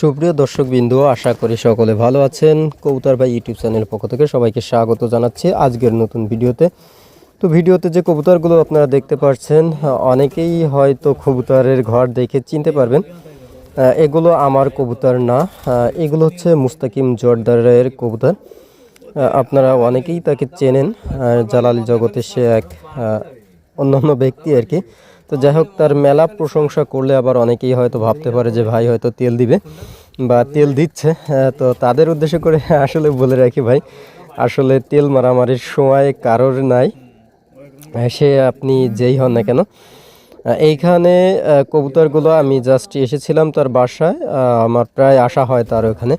সুপ্রিয় দর্শক বিন্দু আশা করি সকলে ভালো আছেন। কবুতর ভাই ইউটিউব চ্যানেল পক্ষ থেকে সবাইকে স্বাগত জানাচ্ছি আজকের নতুন ভিডিওতে। তো ভিডিওতে যে কবুতরগুলো আপনারা দেখতে পাচ্ছেন অনেকেই হয়তো কবুতরের ঘর দেখে চিনতে পারবেন। এগুলো আমার কবুতর না। এগুলো হচ্ছে মুস্তাকিম জর্দারের কবুতর। আপনারা অনেকেই তাকে চেনেন। জালালি জগতে সে এক অন্যান্য ব্যক্তি আর কি। তো যাই হোক, তার মেলা প্রশংসা করলে আবার অনেকেই হয়তো ভাবতে পারে যে ভাই হয়তো তেল দিবে বা তেল দিচ্ছে। তো তাদের উদ্দেশ্য করে আসলে বলে রাখি ভাই, আসলে তেল মারামারির সময় কারোর নাই। সে আপনি যেই হন না কেন। এইখানে কবুতরগুলো আমি জাস্ট এসেছিলাম তার বাসায় আমার প্রায় আসা হয় তার ওখানে।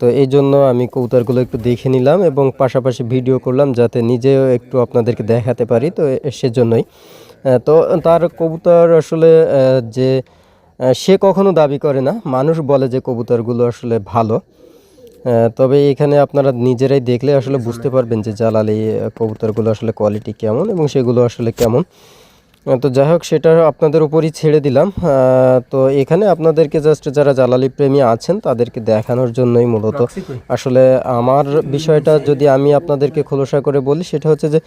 তো এই জন্য আমি কবুতরগুলো একটু দেখে নিলাম এবং পাশাপাশি ভিডিও করলাম যাতে নিজেও একটু আপনাদেরকে দেখাতে পারি, তো সেজন্যই। তো তার কবুতর আসলে যে সে কখনো দাবি করে না। মানুষ বলে যে কবুতরগুলো আসলে ভালো। তবে এখানে আপনারা নিজেরাই দেখলে আসলে বুঝতে পারবেন যে জালালি কবুতরগুলো আসলে কোয়ালিটি কেমন এবং সেগুলো আসলে কেমন। তো যাই হোক সেটা আপনাদের উপরই ছেড়ে দিলাম। তো এখানে আপনাদেরকে জাস্ট যারা জালালি প্রেমী আছেন তাদেরকে দেখানোর জন্যই মূলত আসলে আমার বিষয়টা যদি আমি আপনাদেরকে খোলসা করে বলি সেটা হচ্ছে যে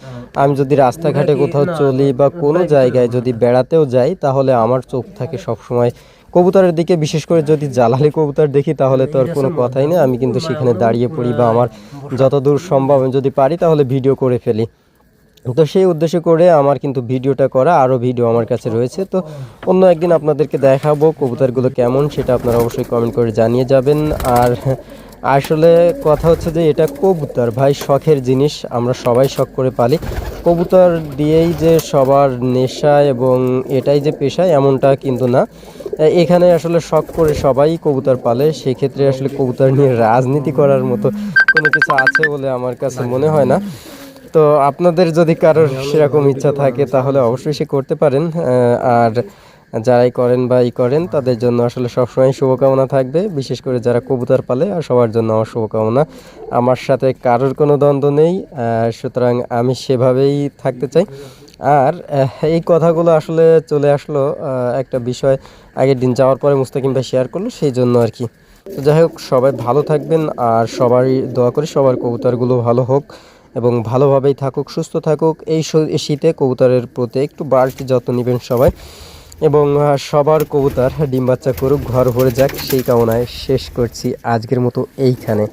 আমি যদি রাস্তাঘাটে কোথাও চলি বা কোনো জায়গায় যদি বেড়াতেও যাই তাহলে আমার চোখ থাকে সবসময় কবুতরের দিকে। বিশেষ করে যদি জালালি কবুতর দেখি তাহলে তো আর কোনো কথাই নেই। আমি কিন্তু সেখানে দাঁড়িয়ে পড়ি বা আমার যতদূর সম্ভব আমি যদি পারি তাহলে ভিডিও করে ফেলি। তো সেই উদ্দেশ্য করে আমার কিন্তু ভিডিওটা করা আরও ভিডিও আমার কাছে রয়েছে। তো অন্য একদিন আপনাদেরকে দেখাবো কবুতরগুলো কেমন, সেটা আপনারা অবশ্যই কমেন্ট করে জানিয়ে যাবেন। আর আসলে কথা হচ্ছে যে এটা কবুতর, ভাই শখের জিনিস, আমরা সবাই শখ করে পালি। কবুতর দিয়েই যে সবার নেশা এবং এটাই যে পেশা, এমনটা কিন্তু না। এখানে আসলে শখ করে সবাই কবুতর পালে, সেক্ষেত্রে আসলে কবুতর নিয়ে রাজনীতি করার মতো কোনো কিছু আছে বলে আমার কাছে মনে হয় না। তো আপনাদের যদি কারোর সেরকম ইচ্ছা থাকে, তাহলে অবশ্যই সে করতে পারেন। আর যারাই করেন বা ই করেন, তাদের জন্য আসলে সবসময় শুভকামনা থাকবে। বিশেষ করে যারা কবুতর পালে, আর সবার জন্য আমার শুভকামনা। আমার সাথে কারোর কোনো দ্বন্দ্ব নেই সুতরাং আমি সেভাবেই থাকতে চাই। আর এই কথাগুলো আসলে চলে আসলো একটা বিষয় আগের দিন যাওয়ার পরে মুস্তাকিম ভাই শেয়ার করল, সেই জন্য আর কি। তো যাই হোক, সবাই ভালো থাকবেন, আর সবারই দোয়া করি সবার কবুতরগুলো ভালো হোক। এবং ভালোভাবেই থাকুক, সুস্থ থাকুক, এই শীতে কবুতরের প্রতি একটু বাড়তি যত্ন নেবেন সবাই। এবং সবার কবুতর, ডিম বাচ্চা করুক, ঘর ভরে যাক, সেই কামনায় শেষ করছি আজকের মতো এইখানে।